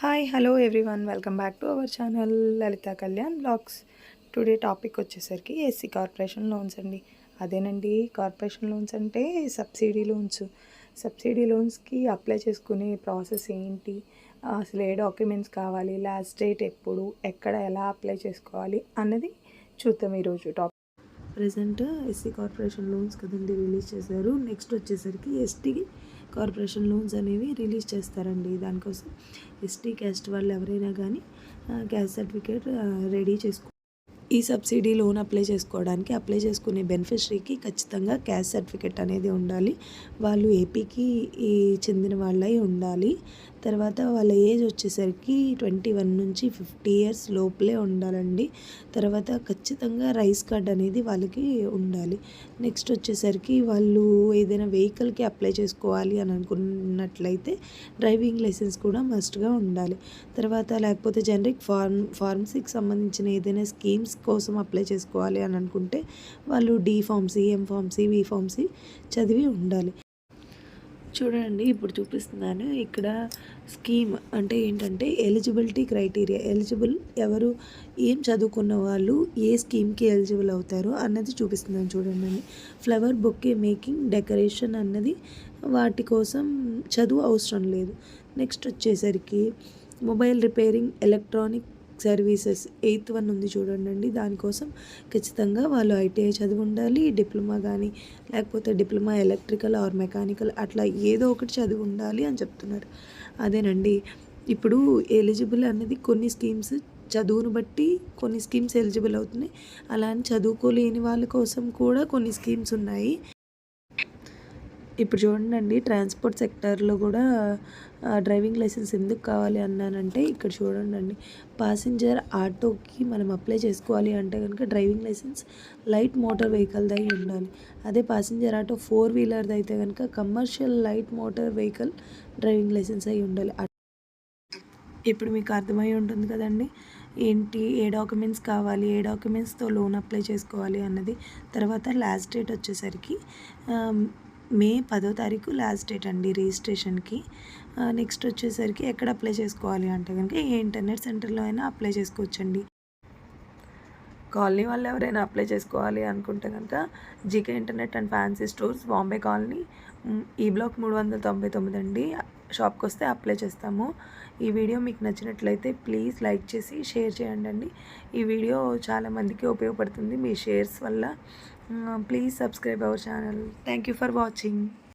Hi hello everyone welcome back to our channel Lalitha Kalyan blogs today topic వచ్చేసరికి SC corporation loans అండి. అదేనండి corporation loans అంటే subsidy loans. Subsidy లోన్స్కి apply చేసుకునే process ఏంటి? అసలు ఏ డాక్యుమెంట్స్ కావాలి? లాస్ట్ డేట్ ఎప్పుడు? ఎక్కడ ఎలా అప్లై చేసుకోవాలి? అన్నది చూద్దాం ఈరోజు topic present SC corporation loans కదండి రిలీజ్ చేశారు. నెక్స్ట్ వచ్చేసరికి ఎస్టీ కార్పొరేషన్ లోన్స్ అనేవి రిలీజ్ చేస్తారండి. దానికోసం ఎస్టీ క్యాస్ట్ వాళ్ళు ఎవరైనా కానీ క్యాస్ట్ సర్టిఫికేట్ రెడీ చేసుకో ఈ సబ్సిడీ లోన్ అప్లై చేసుకోవడానికి అప్లై చేసుకునే బెనిఫిషరీకి ఖచ్చితంగా క్యాస్ట్ సర్టిఫికేట్ అనేది ఉండాలి. వాళ్ళు ఏపీకి చెందిన వాళ్ళై ఉండాలి. తర్వాత వాళ్ళ ఏజ్ వచ్చేసరికి ట్వంటీ వన్ నుంచి ఫిఫ్టీ ఇయర్స్ లోపలే ఉండాలండి. తర్వాత ఖచ్చితంగా రైస్ కార్డ్ అనేది వాళ్ళకి ఉండాలి. నెక్స్ట్ వచ్చేసరికి వాళ్ళు ఏదైనా వెహికల్కి అప్లై చేసుకోవాలి అని అనుకున్నట్లయితే డ్రైవింగ్ లైసెన్స్ కూడా మస్ట్గా ఉండాలి. తర్వాత లేకపోతే జనరిక్ ఫార్మ్ ఫార్మసీకి సంబంధించిన ఏదైనా స్కీమ్స్ కోసం అప్లై చేసుకోవాలి అని అనుకుంటే వాళ్ళు D pharmacy M pharmacy B pharmacy చదివి ఉండాలి. చూడండి ఇప్పుడు చూపిస్తున్నాను. ఇక్కడ స్కీమ్ అంటే ఏంటంటే ఎలిజిబిలిటీ క్రైటీరియా. ఎలిజిబుల్ ఎవరు ఏం చదువుకున్న వాళ్ళు ఏ స్కీమ్కి ఎలిజిబుల్ అవుతారు అన్నది చూపిస్తున్నాను చూడండి. ఫ్లవర్ బొక్కే మేకింగ్ డెకరేషన్ అన్నది వాటి కోసం చదువు అవసరం లేదు. నెక్స్ట్ వచ్చేసరికి mobile repairing electronic services eighth one ఉంది చూడండి దానికోసం ఖచ్చితంగా వాళ్ళు ఐటీఐ చదివి ఉండాలి డిప్లొమా కానీ లేకపోతే డిప్లొమా ఎలక్ట్రికల్ ఆర్ మెకానికల్ అట్లా ఏదో ఒకటి చదివి ఉండాలి అని చెప్తున్నారు. అదేనండి. ఇప్పుడు ఎలిజిబుల్ అనేది కొన్ని స్కీమ్స్ చదువును బట్టి కొన్ని స్కీమ్స్ ఎలిజిబుల్ అవుతున్నాయి. అలా అని చదువుకోలేని వాళ్ళ కోసం కూడా కొన్ని స్కీమ్స్ ఉన్నాయి. ఇప్పుడు చూడండి ట్రాన్స్పోర్ట్ సెక్టర్లో కూడా డ్రైవింగ్ లైసెన్స్ ఎందుకు కావాలి అన్నానంటే ఇక్కడ చూడండి ప్యాసింజర్ ఆటోకి మనం అప్లై చేసుకోవాలి అంటే కనుక driving licence light motor vehicle దై ఉండాలి. అదే ప్యాసింజర్ ఆటో ఫోర్ వీలర్ది అయితే కనుక commercial light motor vehicle driving licence అయి ఉండాలి. ఇప్పుడు మీకు అర్థమై ఉంటుంది కదండి ఏంటి ఏ డాక్యుమెంట్స్ కావాలి ఏ డాక్యుమెంట్స్తో లోన్ అప్లై చేసుకోవాలి అన్నది. తర్వాత లాస్ట్ డేట్ వచ్చేసరికి మే పదో తారీఖు లాస్ట్ డేట్ అండి రిజిస్ట్రేషన్కి. నెక్స్ట్ వచ్చేసరికి ఎక్కడ అప్లై చేసుకోవాలి అంటే కనుక ఏ ఇంటర్నెట్ సెంటర్లో అయినా అప్లై చేసుకోవచ్చండి. కాలనీ వాళ్ళు ఎవరైనా అప్లై చేసుకోవాలి అనుకుంటే కనుక GK internet and fancy stores Bombay colony E block మూడు వందల తొంభై తొమ్మిది అండి. షాప్కి వస్తే అప్లై చేస్తాము. ఈ వీడియో మీకు నచ్చినట్లయితే ప్లీజ్ లైక్ చేసి షేర్ చేయండి అండి. ఈ వీడియో చాలామందికి ఉపయోగపడుతుంది మీ షేర్స్ వల్ల. Please subscribe our channel. Thank you for watching.